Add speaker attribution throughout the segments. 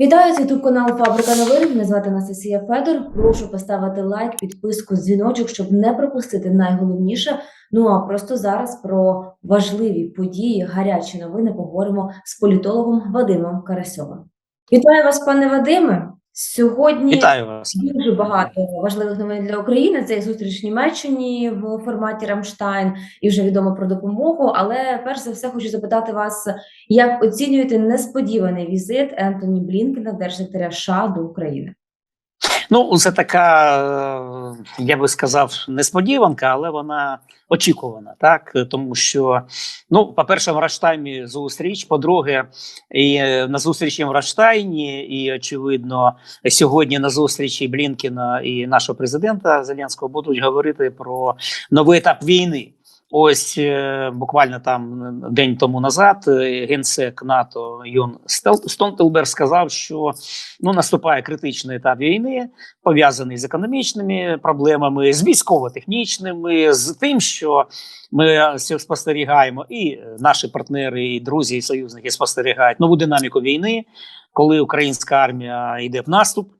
Speaker 1: Вітаю, ютуб канал Фабрика новин. Мене звати Анастасія Федор. Прошу поставити лайк, підписку, дзвіночок, щоб не пропустити найголовніше. Ну а просто зараз про важливі події, гарячі новини поговоримо з політологом Вадимом Карасьовим. Вітаю вас, пане Вадиме. Сьогодні
Speaker 2: Вітаю вас.
Speaker 1: Дуже багато важливих новин для України. Це і зустріч в Німеччині в форматі Рамштайн, і вже відомо про допомогу. Але перш за все хочу запитати вас, як оцінюєте несподіваний візит Ентоні Блінкена, держсекретаря США до України?
Speaker 2: Ну, це така, е, я би сказав, несподіванка, але вона очікувана, так тому що, ну, по-перше, в Раштаймі зустріч. По-друге, і е, на зустрічі в Раштайні, і очевидно, сьогодні на зустрічі Блінкена і нашого президента Зеленського будуть говорити про новий етап війни. Ось е, буквально там день тому назад е, генсек НАТО Йон Столтенберг сказав, що ну наступає критичний етап війни, пов'язаний з економічними проблемами, з військово-технічними, з тим, що ми спостерігаємо, і наші партнери, і друзі, і союзники спостерігають нову динаміку війни, коли українська армія йде в наступ,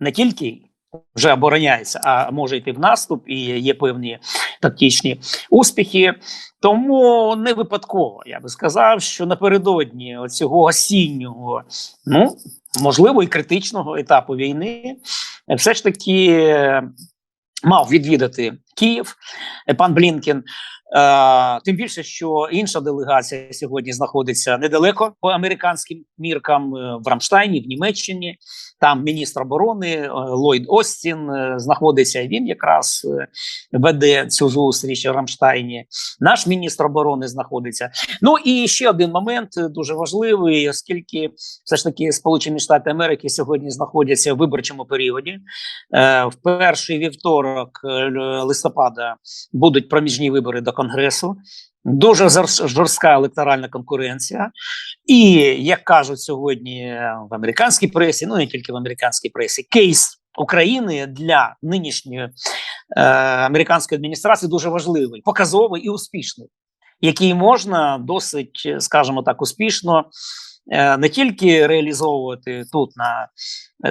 Speaker 2: не тільки вже обороняється, а може йти в наступ, і є певні тактичні успіхи. Тому не випадково я би сказав, що напередодні цього осіннього, ну можливо, і критичного етапу війни, е, все ж таки е, мав відвідати Київ е, пан Блінкен. Е, тим більше, що інша делегація сьогодні знаходиться недалеко по американським міркам е, в Рамштайні, в Німеччині. Там міністр оборони е, Ллойд Остін знаходиться. Він якраз веде цю зустріч в Рамштайні. Наш міністр оборони знаходиться. Ну і ще один момент дуже важливий, оскільки все ж таки Сполучені Штати Америки сьогодні знаходяться в виборчому періоді. В перший вівторок листопада будуть проміжні вибори до Конгресу. Дуже жорстка електоральна конкуренція, і як кажуть сьогодні в американській пресі, ну не тільки в американській пресі, кейс України для нинішньої е, американської адміністрації дуже важливий, показовий і успішний, який можна досить, скажімо так, успішно е, не тільки реалізовувати тут на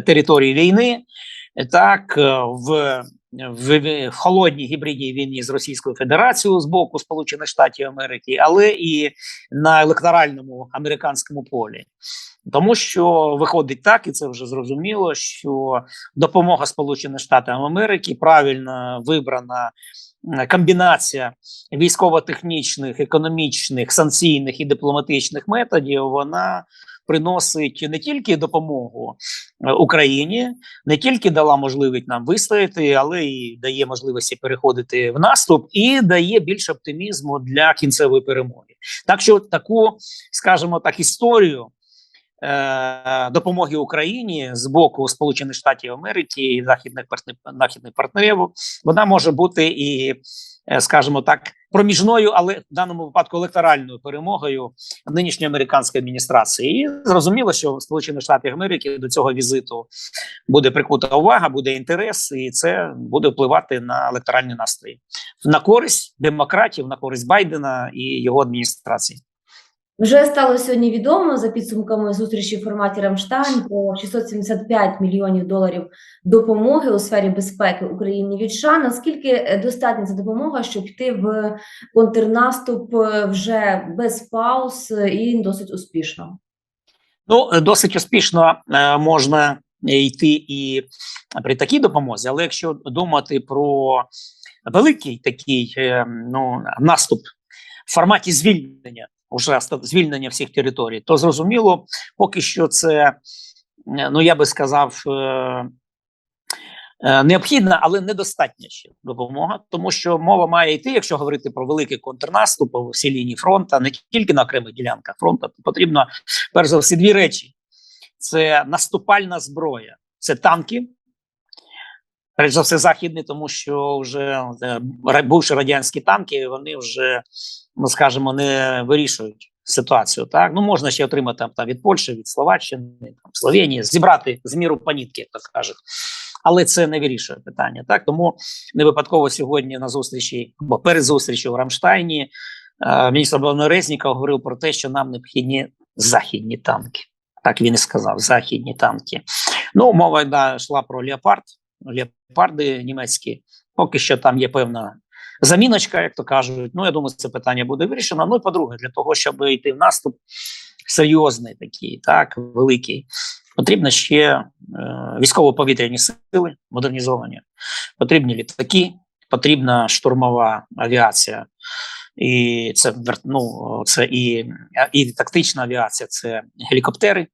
Speaker 2: території війни, так е, в, в, холодній гібридній війні з Російською Федерацією з боку Сполучених Штатів Америки, але і на електоральному американському полі. Тому що виходить так, і це вже зрозуміло, що допомога Сполучених Штатів Америки правильно вибрана комбінація військово-технічних, економічних, санкційних і дипломатичних методів, вона приносить не тільки допомогу е, Україні, не тільки дала можливість нам вистояти, але і дає можливості переходити в наступ, і дає більше оптимізму для кінцевої перемоги. Так що таку, скажімо так, історію. е, Допомоги Україні з боку Сполучених Штатів Америки і західних західних партнерів вона може бути і, е, скажімо так, проміжною, але в даному випадку електоральною перемогою нинішньої американської адміністрації. І зрозуміло, що в Сполучених Штатах Америки до цього візиту буде прикута увага, буде інтерес, і це буде впливати на електоральні настрої на користь демократів, на користь Байдена і його адміністрації.
Speaker 1: Вже стало сьогодні відомо за підсумками зустрічі в форматі Рамштайн про 675 мільйонів доларів допомоги у сфері безпеки Україні від США. Наскільки е, достатня ця допомога, щоб йти в контрнаступ е, вже без пауз е, і досить успішно?
Speaker 2: Ну, досить успішно можна йти і при такій допомозі, але якщо думати про великий такий ну, наступ в форматі звільнення, уже звільнення всіх територій, то зрозуміло, поки що це, е, ну я би сказав, е, е, необхідна, але недостатня ще допомога, тому що мова має йти, якщо говорити про великий контрнаступ по всій лінії фронту, не тільки на окремих ділянках фронту, то потрібно перш за все дві речі: це наступальна зброя, це танки. Перш за все, західні, тому що вже е, бувші радянські танки, вони вже, ну скажімо, не вирішують ситуацію. Так, ну можна ще отримати там, там від Польщі, від Словаччини, там, Словенії, зібрати з міру по нитки, як то кажуть. Але це не вирішує питання. Так тому не випадково сьогодні на зустрічі або перед зустрічю в Рамштайні е, міністр оборони Резніков говорив про те, що нам необхідні західні танки. Так він і сказав: західні танки. Ну, мова да, йшла про леопард, леопарди німецькі. Поки що там є певна заміночка, як то кажуть. Ну, я думаю, це питання буде вирішено. Ну і по-друге, для того, щоб йти в наступ серйозний такий, так, великий, потрібно ще е, військово-повітряні сили модернізовані, потрібні літаки, потрібна штурмова авіація. І це ну, це і, і тактична авіація, це гелікоптери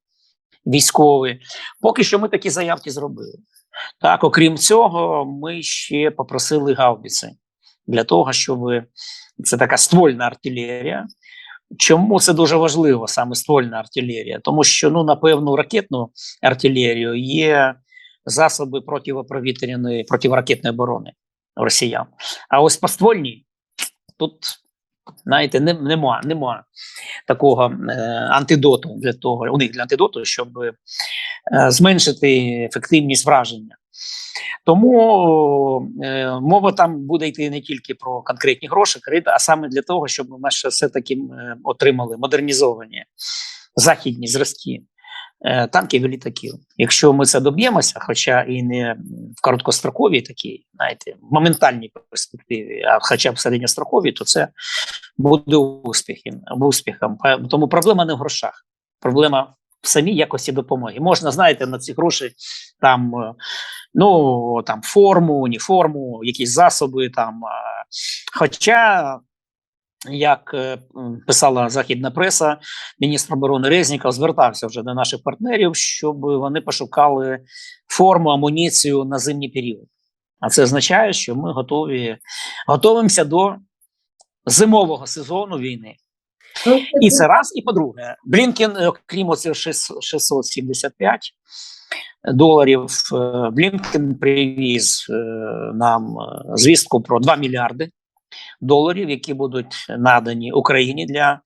Speaker 2: військові. Поки що ми такі заявки зробили. Так, окрім цього, ми ще попросили гаубіці для того, щоб це така ствольна артилерія. Чому це дуже важливо, саме ствольна артилерія? Тому що ну, на певну ракетну артилерію є засоби протиповітряної, протиракетної оборони росіян. А ось по ствольній тут, знаєте, не- нема, нема такого е, антидоту для того, у них для антидоту, щоб е, зменшити ефективність враження. Тому е, мова там буде йти не тільки про конкретні гроші, а саме для того, щоб ми все-таки е, отримали модернізовані західні зразки танків і літаків. Якщо ми це доб'ємося, хоча і не в короткостроковій такій, знаєте, в моментальній перспективі, а хоча б середньостроковій, то це буде успіхом. успіхом. Е, Тому проблема не в грошах, проблема в самій якості допомоги. Можна, знаєте, на ці гроші там, е, ну там форму, уніформу, якісь засоби там. е, Хоча, як е, писала західна преса, міністр оборони Резніков звертався вже до наших партнерів, щоб вони пошукали форму, амуніцію на зимній період. А це означає, що ми готові готуємося до зимового сезону війни. І це раз. І по-друге, Блінкен, е, окрім оцих 675 доларів, е, Блінкен привіз нам звістку про 2 мільярди доларів, які будуть надані Україні для е,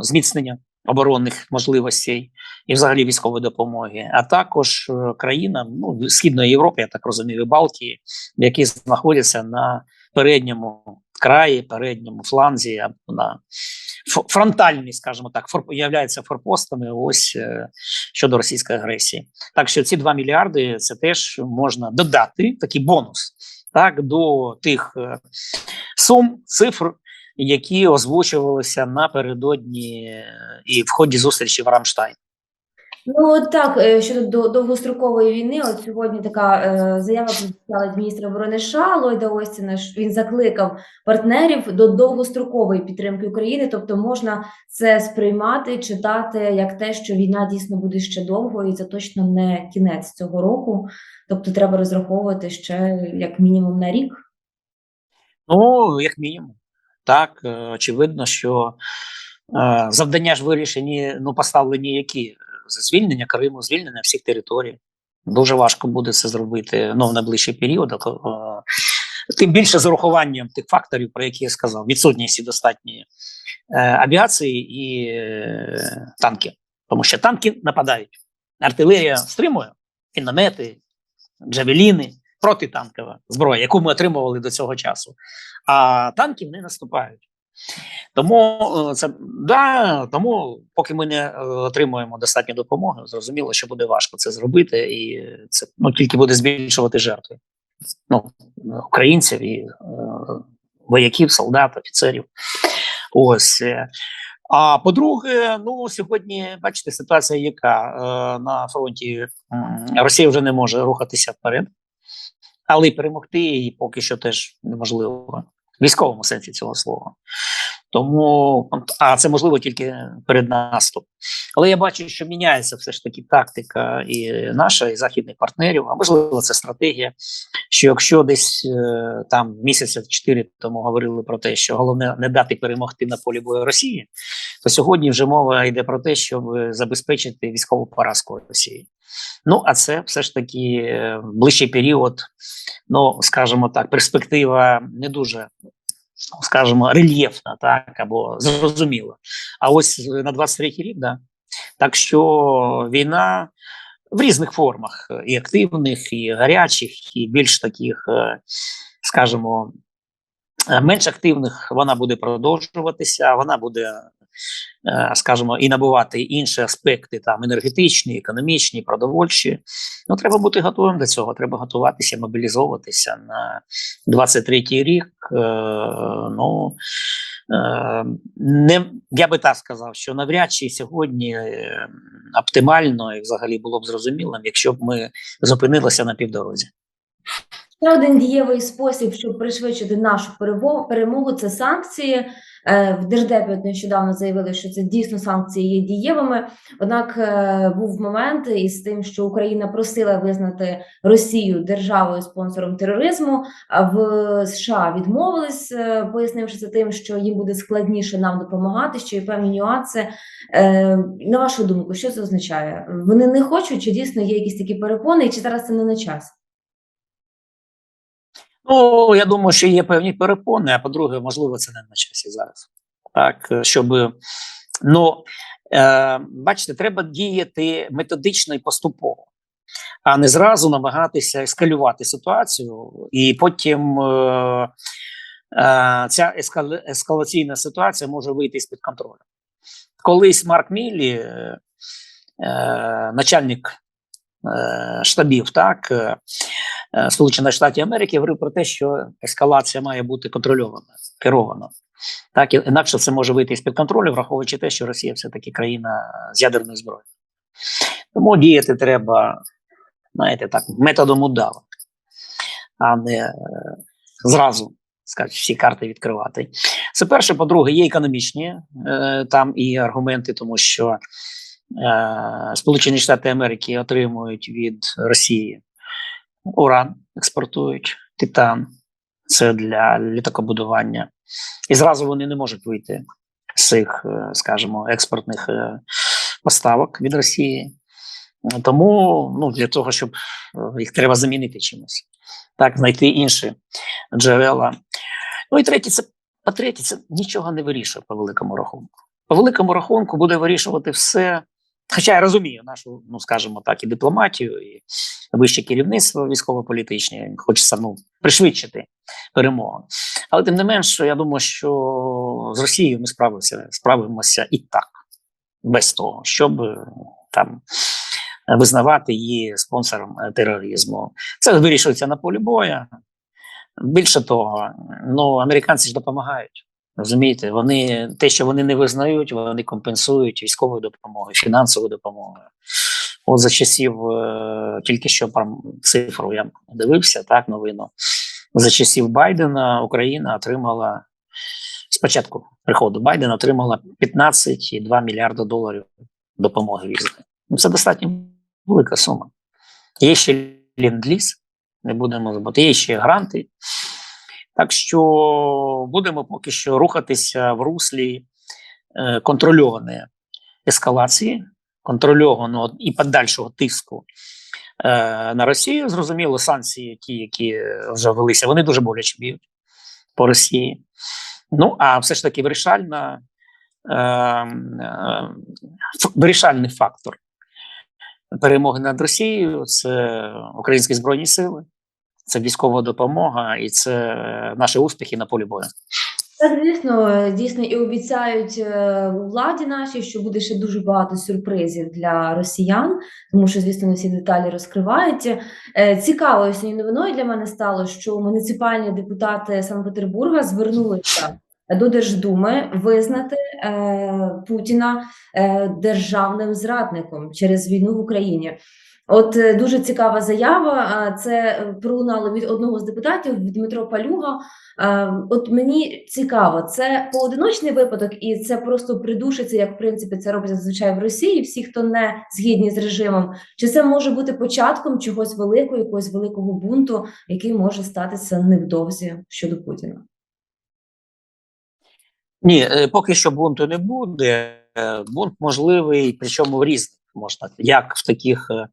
Speaker 2: зміцнення оборонних можливостей і взагалі військової допомоги, а також е, країнам ну, Східної Європи, я так розумію, і Балтії, які знаходяться на передньому краї, передньому фланзі на ф- фронтальні, скажімо так, фор, являються форпостами ось е, щодо російської агресії. Так що ці 2 мільярди це теж можна додати такий бонус так до тих е, сум, цифр, які озвучувалися напередодні е, і в ході зустрічі в Рамштайн.
Speaker 1: Ну так, е, щодо до- довгострокової війни, от сьогодні така е, заява прозвучала від міністра оборони США Ллойда Остіна. Він закликав партнерів до довгострокової підтримки України, тобто можна це сприймати, читати як те, що війна дійсно буде ще довго, і це точно не кінець цього року. Тобто треба розраховувати ще як мінімум на рік.
Speaker 2: Ну, як мінімум. Так, е, очевидно, що е, завдання ж вирішені, ну, поставлені які? Звільнення Криму, звільнення всіх територій. Дуже важко буде це зробити ну, в найближчий період. Тим більше з урахуванням тих факторів, про які я сказав: відсутності достатньої е, авіації і е, танків. Тому що танки нападають. Артилерія стримує, міномети, джавеліни, протитанкова зброя, яку ми отримували до цього часу. А танків не наступають. Тому е, це да, тому, поки ми не е, отримуємо достатньо допомоги, зрозуміло, що буде важко це зробити, і це ну, тільки буде збільшувати жертви ну, українців і е, вояків, солдат, офіцерів. Ось. е. А по-друге, ну сьогодні бачите, ситуація, яка е, на фронті Росія вже не може рухатися вперед, але перемогти її поки що теж неможливо військовому сенсі цього слова. Тому а це можливо тільки перед наступ. Але я бачу, що міняється все ж таки тактика і наша, і західних партнерів. А можливо, це стратегія. Що якщо десь е, там місяця чотири тому говорили про те, що головне не дати перемогти на полі бою Росії, то сьогодні вже мова йде про те, щоб забезпечити військову поразку Росії. Ну а це все ж таки е, ближчий період, ну скажімо так, перспектива не дуже скажімо, рельєфна, так або зрозуміла. А ось на 23-й рік, да. Так що війна в різних формах, і активних, і гарячих, і більш таких, е, скажімо, е, менш активних, вона буде продовжуватися, вона буде скажімо, і набувати інші аспекти, там енергетичні, економічні, продовольчі. Ну, треба бути готовим до цього. Треба готуватися, мобілізовуватися на 23-й рік. Е, ну, е, не, я би так сказав, що навряд чи сьогодні е, оптимально і взагалі було б зрозумілим, якщо б ми зупинилися на півдорозі.
Speaker 1: Ще один дієвий спосіб, щоб пришвидшити нашу перемогу, це санкції. Е, В Держдепі нещодавно заявили, що це дійсно санкції є дієвими. Однак е, був момент із тим, що Україна просила визнати Росію державою спонсором тероризму. А в США відмовились, е, пояснивши це тим, що їм буде складніше нам допомагати, що є певні нюанси. На вашу думку, що це означає? Вони не хочуть, чи дійсно є якісь такі перепони, і чи зараз це не на час?
Speaker 2: Ну, я думаю, що є певні перепони, а по-друге, можливо, це не на часі зараз. Так, е, щоб. Ну, е, бачите, треба діяти методично і поступово, а не зразу намагатися ескалювати ситуацію, і потім е, е, ця ескал- ескалаційна ситуація може вийти з-під контролю. Колись Марк Міллі, е, е, начальник штабів, так, е, е, Сполучених Штатів Америки говорив про те, що ескалація має бути контрольована, керована. Так, інакше це може вийти з-під контролю, враховуючи те, що Росія все-таки країна з ядерною зброєю. Тому діяти треба, знаєте, так, методом удава, а не е, зразу скажуть, всі карти відкривати. Це перше. По-друге, є економічні е, там і аргументи, тому що е, Сполучені Штати Америки отримують від Росії уран, експортують, титан, це для літакобудування. І зразу вони не можуть вийти з цих, е, скажімо, експортних е, поставок від Росії. Тому ну, для того, щоб е, їх треба замінити чимось, так, знайти інші джерела. Ну і третє, це по-третє, це нічого не вирішує по великому рахунку. По великому рахунку буде вирішувати все. Хоча я розумію нашу, ну скажімо так, і дипломатію, і вище керівництво військово-політичне, хочеться ну, пришвидшити перемогу. Але тим не менш, я думаю, що з Росією ми справимося, справимося і так, без того, щоб е, там визнавати її спонсором тероризму. Це вирішується на полі бою. Більше того, ну американці ж допомагають. Розумієте, вони те, що вони не визнають, вони компенсують військовою допомогою, фінансовою допомогою. От за часів е, тільки що про цифру я дивився, так новину. За часів Байдена Україна отримала спочатку приходу Байдена отримала 15,2 мільярда доларів допомоги різної. Ну, це достатньо велика сума. Є ще ленд-ліз, не будемо забути, є ще гранти. Так що будемо поки що рухатися в руслі е, контрольованої ескалації, контрольованого і подальшого тиску е, на Росію. Зрозуміло, санкції, ті, які вже велися, вони дуже боляче б'ють по Росії. Ну а все ж таки вирішальна, е, вирішальний фактор перемоги над Росією це українські збройні сили, це військова допомога і це наші успіхи на полі бою.
Speaker 1: Так, звісно, е, дійсно і обіцяють е, владі нашій, що буде ще дуже багато сюрпризів для росіян, тому що, звісно, не всі деталі розкривають. Е, Цікавою сьогодні новиною для мене стало, що муніципальні депутати Санкт-Петербурга звернулися до Держдуми визнати е, Путіна е, державним зрадником через війну в Україні. От е, дуже цікава заява. Це е, пролунало від одного з депутатів Дмитро Палюга. От мені цікаво, це поодиночний випадок, і це просто придушиться, як в принципі це робиться зазвичай в Росії. Всі, хто не згідні з режимом, чи це може бути початком чогось великого, якогось великого бунту, який може статися невдовзі щодо Путіна?
Speaker 2: Ні, е, поки що бунту не буде. Бунт можливий, причому в різних можна, як в таких е,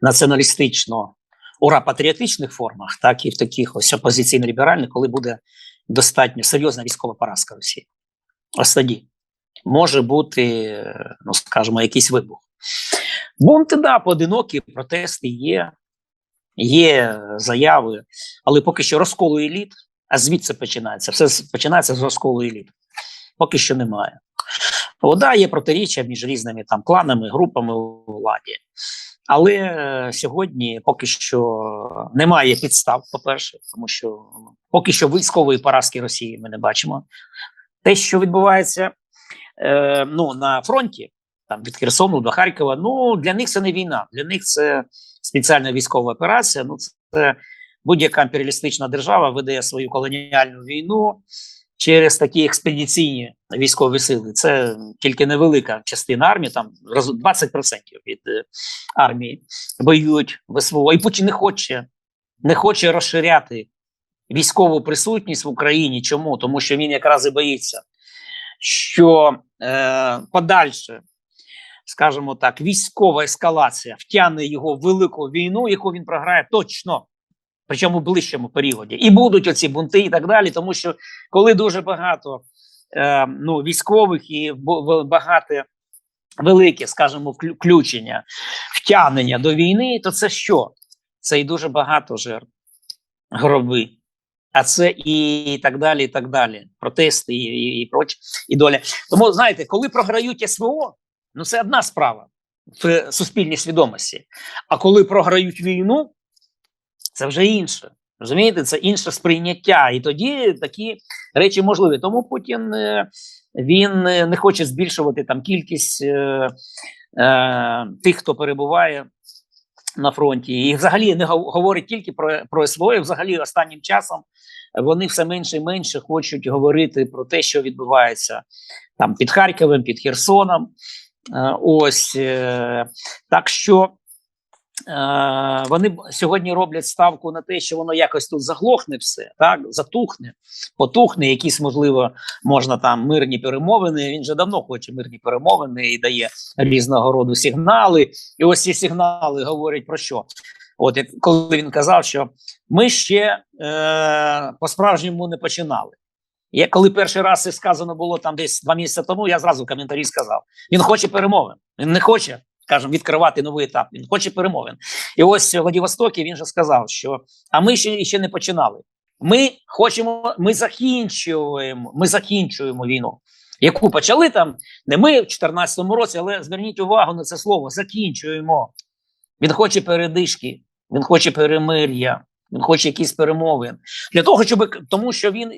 Speaker 2: націоналістично ура-патріотичних формах, так і в таких ось опозиційно-ліберальних, коли буде достатньо серйозна військова поразка Росії. Ось тоді може бути, е, ну скажімо, якийсь вибух. Бунти, да, поодинокі протести є, є заяви, але поки що розколу еліт, а звідси починається. Все починається з розколу еліт. Поки що немає. О, да, є протиріччя між різними там кланами, групами у владі. Але е, сьогодні поки що немає підстав, по-перше, тому що ну, поки що військової поразки Росії ми не бачимо. Те, що відбувається е, ну, на фронті, там від Херсону до Харкова, ну для них це не війна, для них це спеціальна військова операція. Ну, це будь-яка імперіалістична держава веде свою колоніальну війну через такі експедиційні військові сили. Це тільки невелика частина армії, там роз- 20% від е, армії воюють в СВО. І Путін не хоче, не хоче розширяти військову присутність в Україні. Чому? Тому що він якраз і боїться, що е, подальше, скажімо так, військова ескалація втягне його в велику війну, яку він програє точно. Причому в ближчому періоді. І будуть оці бунти і так далі, тому що коли дуже багато е, ну, військових і багато велике, скажімо, включення, втягнення до війни, то це що? Це і дуже багато жертв, гроби. А це і так далі, і так далі. Протести і, і, і прочі, і доля. Тому, знаєте, коли програють СВО, ну це одна справа в суспільній свідомості. А коли програють війну, це вже інше. Розумієте, це інше сприйняття. І тоді такі речі можливі. Тому Путін е, він е, не хоче збільшувати там кількість е, е, тих, хто перебуває на фронті, і взагалі не гов- говорить тільки про, про СВО, і взагалі останнім часом вони все менше і менше хочуть говорити про те, що відбувається там під Харковом, під Херсоном. Е, ось е, так що. Е, вони сьогодні роблять ставку на те, що воно якось тут заглохне все, так затухне, потухне, якісь можливо можна там мирні перемовини. Він же давно хоче мирні перемовини і дає різного роду сигнали. І ось ці сигнали говорять про що? От як коли він казав, що ми ще е, по-справжньому не починали. Я коли перший раз це сказано було там десь два місяці тому, я зразу в коментарі сказав: він хоче перемовин, він не хоче, скажімо, відкривати новий етап. Він хоче перемовин. І ось в Владивостокі він же сказав, що а ми ще, ще не починали. Ми хочемо, ми закінчуємо, ми закінчуємо війну, яку почали там не ми в 2014 році, але зверніть увагу на це слово: закінчуємо. Він хоче передишки, він хоче перемир'я, він хоче якісь перемовин. Для того, щоб тому, що він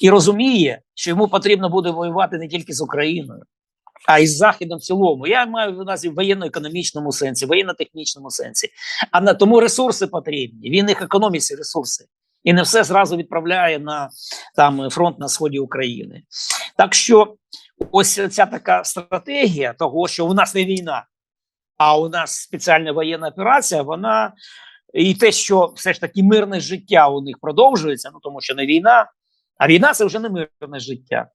Speaker 2: і розуміє, що йому потрібно буде воювати не тільки з Україною, а й з Західом в цілому. Я маю в увазі в воєнно-економічному сенсі, воєнно-технічному сенсі. А на тому ресурси потрібні. Він їх економить ці ресурси. І не все зразу відправляє на там фронт на сході України. Так що ось ця така стратегія того, що у нас не війна, а у нас спеціальна воєнна операція, вона і те, що все ж таки мирне життя у них продовжується, ну тому що не війна, а війна це вже не мирне життя.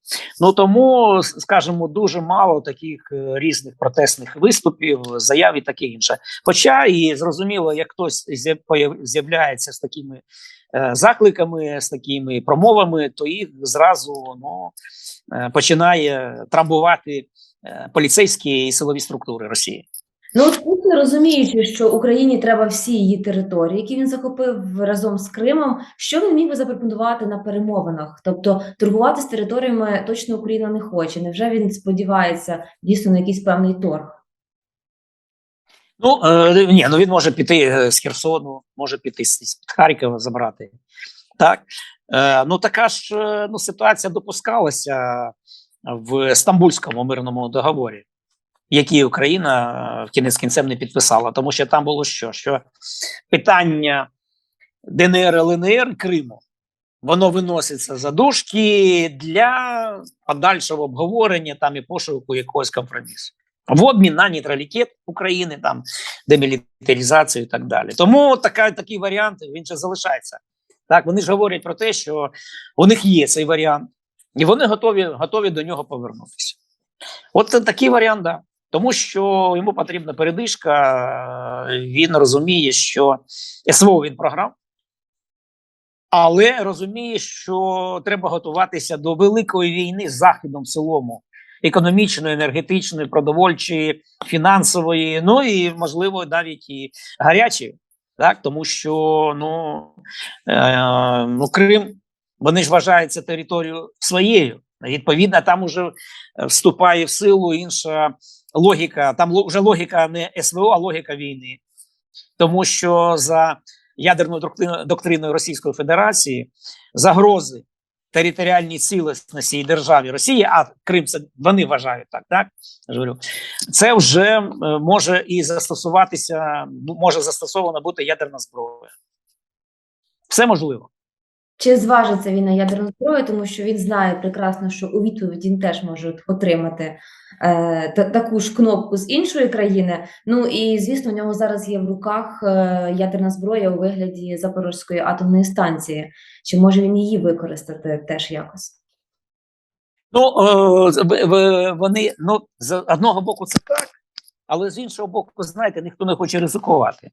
Speaker 2: Ну тому, скажімо, дуже мало таких е, різних протестних виступів, заяв і таке інше. Хоча і зрозуміло, як хтось з'являється з такими е, закликами, з такими промовами, то їх зразу ну, е, починає трамбувати поліцейські і силові структури Росії.
Speaker 1: Ну, от Путін, розуміючи, що Україні треба всі її території, які він захопив разом з Кримом, що він міг би запропонувати на перемовинах? Тобто торгувати з територіями точно Україна не хоче. Невже він сподівається дійсно на якийсь певний торг?
Speaker 2: Ну е, ні, ну він може піти е, з Херсону, може піти з, з Харкова забрати. Так е, ну така ж е, ну ситуація допускалася в Стамбульському мирному договорі, який Україна е, в кінець кінцем не підписала, тому що там було що? Що питання ДНР, ЛНР Криму. Воно виноситься за дужки для подальшого обговорення там і пошуку якогось компромісу в обмін на нейтралітет України, там демілітаризацію і так далі. Тому така, такий варіант він ще залишається. Так, вони ж говорять про те, що у них є цей варіант, і вони готові, готові до нього повернутися. От такий варіант, да. Тому що йому потрібна передишка, він розуміє, що СВО він програв, але розуміє, що треба готуватися до великої війни з Заходом в цілому економічної, енергетичної, продовольчої, фінансової, ну і можливо навіть і гарячої, так? Тому що ну, е, ну Крим вони ж вважаються територією своєю, Відповідно, там уже вступає в силу інша логіка. Там вже логіка не СВО, а логіка війни. Тому що за ядерною доктриною, Російської Федерації загрози територіальній цілісності державі Росії, а Крим це вони вважають так, так говорю, це вже е, може і застосуватися, ну, може застосована бути ядерна зброя. Все можливо.
Speaker 1: Чи зважиться він на ядерну зброю, тому що він знає прекрасно, що у відповідь він теж може отримати е, та, таку ж кнопку з іншої країни. Ну і звісно, у нього зараз є в руках е, ядерна зброя у вигляді Запорізької атомної станції. Чи може він її використати теж якось?
Speaker 2: Ну, е, вони, ну, з одного боку, це так, але з іншого боку, знаєте, ніхто не хоче ризикувати.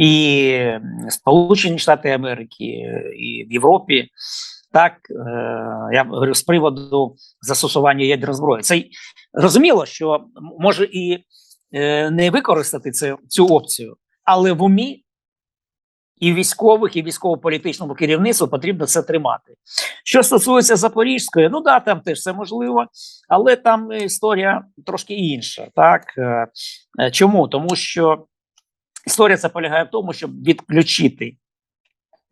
Speaker 2: І Сполучені Штати Америки, і в Європі, так, е, я говорю, з приводу застосування ядерної зброї. Це зрозуміло, що може і е, не використати це, цю опцію, але в умі і військових, і військово-політичному керівництву потрібно це тримати. Що стосується Запорізької, ну да, там теж це можливо, але там історія трошки інша. Так Е, е, чому? Тому що історія це полягає в тому, щоб відключити,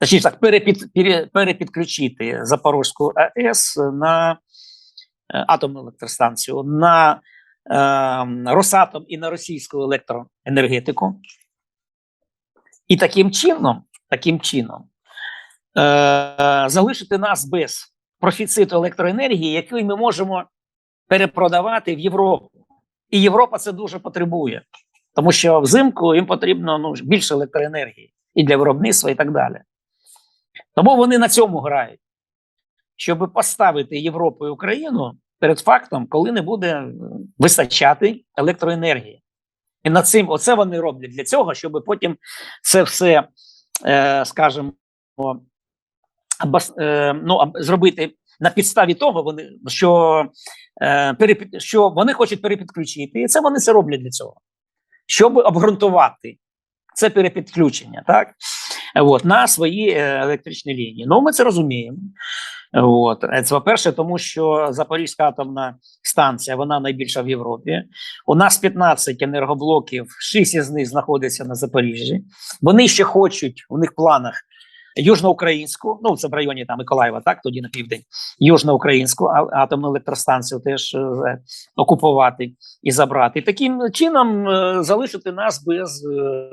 Speaker 2: точніше так, перепід, перепідключити Запорізьку АЕС на е, атомну електростанцію, на е, Росатом і на російську електроенергетику. І таким чином, таким чином, е, залишити нас без профіциту електроенергії, який ми можемо перепродавати в Європу. І Європа це дуже потребує, тому що взимку їм потрібно ну, більше електроенергії і для виробництва, і так далі. Тому вони на цьому грають, щоб поставити Європу і Україну перед фактом, коли не буде вистачати електроенергії. І над цим оце вони роблять для цього, щоб потім це все, е, скажімо, е, ну, зробити на підставі того, вони що, е, перепід, що вони хочуть перепідключити, і це вони це роблять для цього, щоб обґрунтувати це перепідключення, так от, на свої е, електричні лінії. Ну, ми це розуміємо. От Е, це по-перше, тому що Запорізька атомна станція вона найбільша в Європі. У нас 15 енергоблоків, 6 із них знаходяться на Запоріжжі. Вони ще хочуть у них в планах южноукраїнську, ну це в районі там Миколаєва, так тоді на південь, южноукраїнську атомну електростанцію теж е, окупувати і забрати. Таким чином е, залишити нас без е,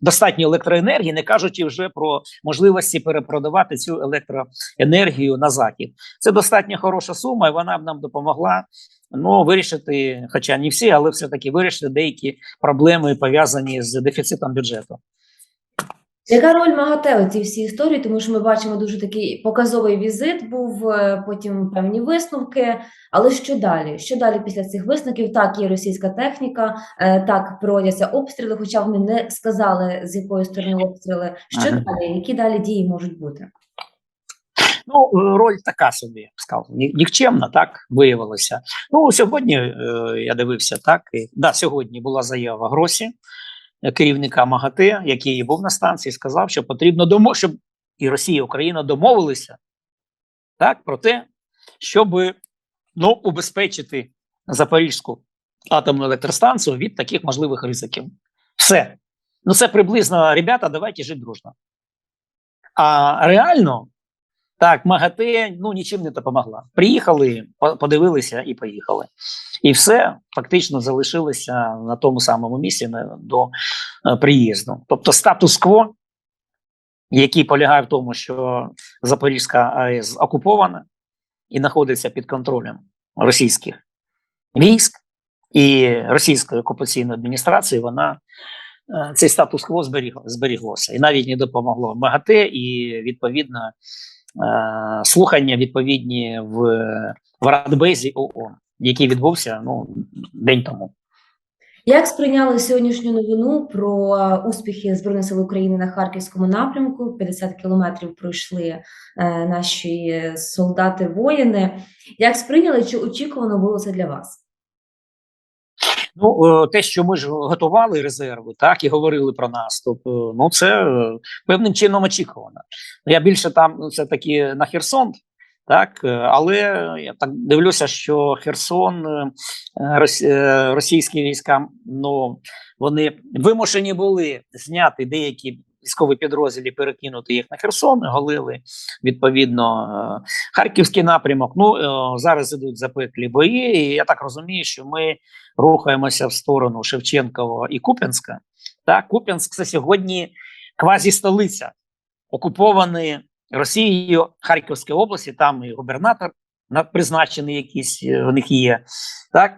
Speaker 2: достатньої електроенергії, не кажучи вже про можливості перепродавати цю електроенергію на захід. Це достатньо хороша сума, і вона б нам допомогла ну, вирішити, хоча не всі, але все-таки вирішити деякі проблеми пов'язані з дефіцитом бюджету.
Speaker 1: Яка роль МАГАТЕ у цій всій історії? Тому що ми бачимо дуже такий показовий візит, був е, потім певні висновки. Але що далі? Що далі після цих висновків? Так, є російська техніка, е, так проводяться обстріли, хоча вони не сказали, з якої сторони обстріли. Що
Speaker 2: Ага.
Speaker 1: далі? Які далі дії можуть бути?
Speaker 2: Ну, е, роль така собі, я б сказав, нікчемна, так виявилося. Ну, сьогодні е, я дивився, так. І, да, сьогодні була заява Гросі, керівника МАГАТЕ, який був на станції, сказав, що потрібно домо, щоб і Росія, і Україна домовилися так, про те, щоб ну, убезпечити Запорізьку атомну електростанцію від таких можливих ризиків. Все. Ну, це приблизно, ребята, давайте жити дружно. А реально, так, МАГАТЕ ну, нічим не допомогла. Приїхали, подивилися і поїхали. І все фактично залишилося на тому самому місці до е, приїзду. Тобто статус-кво, який полягає в тому, що Запорізька АЕС окупована і знаходиться під контролем російських військ і російської окупаційної адміністрації, вона е, цей статус-кво зберіг, зберіглося. І навіть не допомогло МАГАТЕ і відповідно слухання відповідні в, в Радбезі ООН, який відбувся ну, день тому.
Speaker 1: Як сприйняли сьогоднішню новину про е, успіхи Збройних сил України на Харківському напрямку? 50 кілометрів пройшли е, наші солдати, воїни. Як сприйняли? Чи очікувано було це для вас?
Speaker 2: Ну, е, те, що ми ж готували резерви, так і говорили про наступ. е, Ну, це е, певним чином очікувано. Я більше там все це таки на Херсон Так, але я так дивлюся, що Херсон, російські війська, ну вони вимушені були зняти деякі військові підрозділи, перекинути їх на Херсон, голили відповідно е, харківський напрямок. Ну е, зараз ідуть запеклі бої. І я так розумію, що ми рухаємося в сторону Шевченкова і Куп'янська. Так, Куп'янськ це сьогодні квазі столиця, окуповані Росією Харківської області, там і губернатор на- призначений якийсь е, в них є. Так,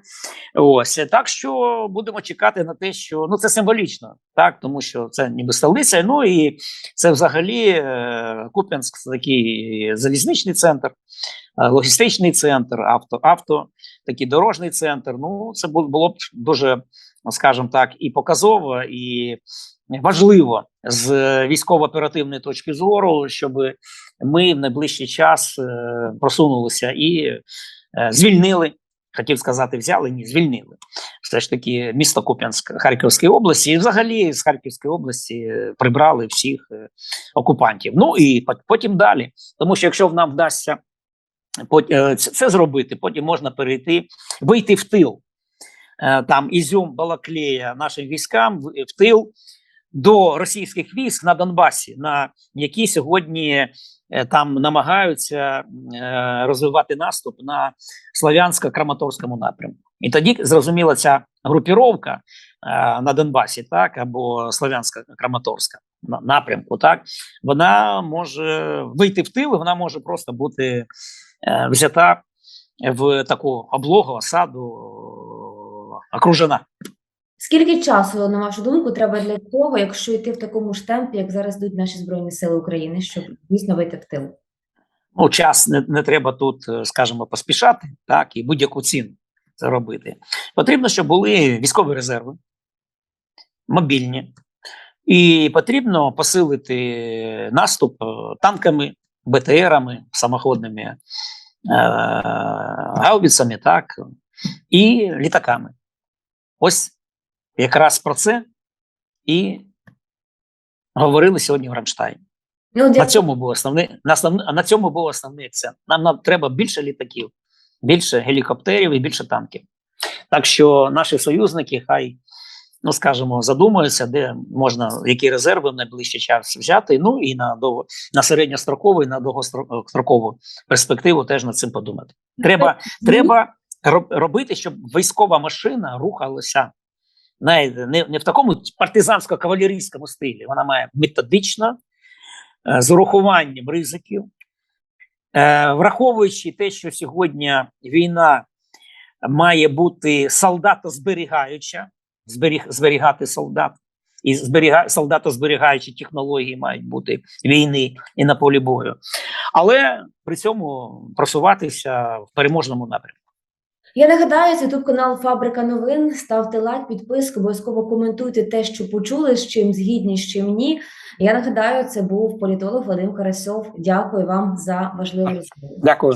Speaker 2: ось так що будемо чекати на те, що ну це символічно, так тому що це ніби столиця. Ну і це взагалі е, Куп'янськ це такий залізничний центр, е, логістичний центр, авто, авто, такий дорожній центр. Ну це було б дуже, скажімо так, і показово, і важливо з військово-оперативної точки зору, щоб ми в найближчий час е, просунулися і е, звільнили. Хотів сказати, взяли, ні, звільнили. Все ж таки, місто Куп'янськ Харківської області, і взагалі з Харківської області е, прибрали всіх окупантів. Ну і потім далі. Тому що якщо нам вдасться це зробити, потім можна перейти, вийти в тил. Е, Там Ізюм, Балаклея нашим військам в, тил до російських військ на Донбасі, на які сьогодні е, там намагаються е, розвивати наступ на Слов'янсько-Краматорському напрямку. І тоді зрозуміла ця групіровка на Донбасі, так або Слов'янсько-Краматорська на- напрямку, так вона може вийти в тил, вона може просто бути взята в таку облогу, осаду, окружена.
Speaker 1: Скільки часу, на вашу думку, треба для того, якщо йти в такому ж темпі, як зараз йдуть наші Збройні Сили України, щоб дійсно вийти в тил?
Speaker 2: ну, час не, не треба тут, е, скажімо, поспішати, так, і будь-яку ціну робити. Потрібно, щоб були військові резерви, мобільні, і потрібно посилити наступ е, танками, БТРами, самоходними е, гаубицями, так, і літаками. Ось якраз про це і говорили сьогодні в Рамштайні.
Speaker 1: Ну,
Speaker 2: На цьому був основний на основний, на цьому був основний акцент. Нам, нам треба більше літаків, більше гелікоптерів і більше танків. Так що наші союзники хай, ну скажімо, задумаються, де можна які резерви в найближчий час взяти. Ну і на довго на середньострокову і на довгострокову перспективу теж над цим подумати. Треба, треба роб- робити, щоб військова машина рухалася. Не, не в такому партизансько-кавалерійському стилі. Вона має методично, е, з урахуванням ризиків, е, враховуючи те, що сьогодні війна має бути солдатозберігаюча, зберіг, зберігати солдат, і зберіга, солдатозберігаючі технології мають бути війни і на полі бою, але при цьому просуватися в переможному напрямку.
Speaker 1: Я нагадаю, це ютуб канал Фабрика новин. Ставте лайк, підписку, обов'язково коментуйте те, що почули, з чим згідні, з чим ні. Я нагадаю, це був політолог Вадим Карасьов. Дякую вам за важливу розмову.
Speaker 2: Дякую.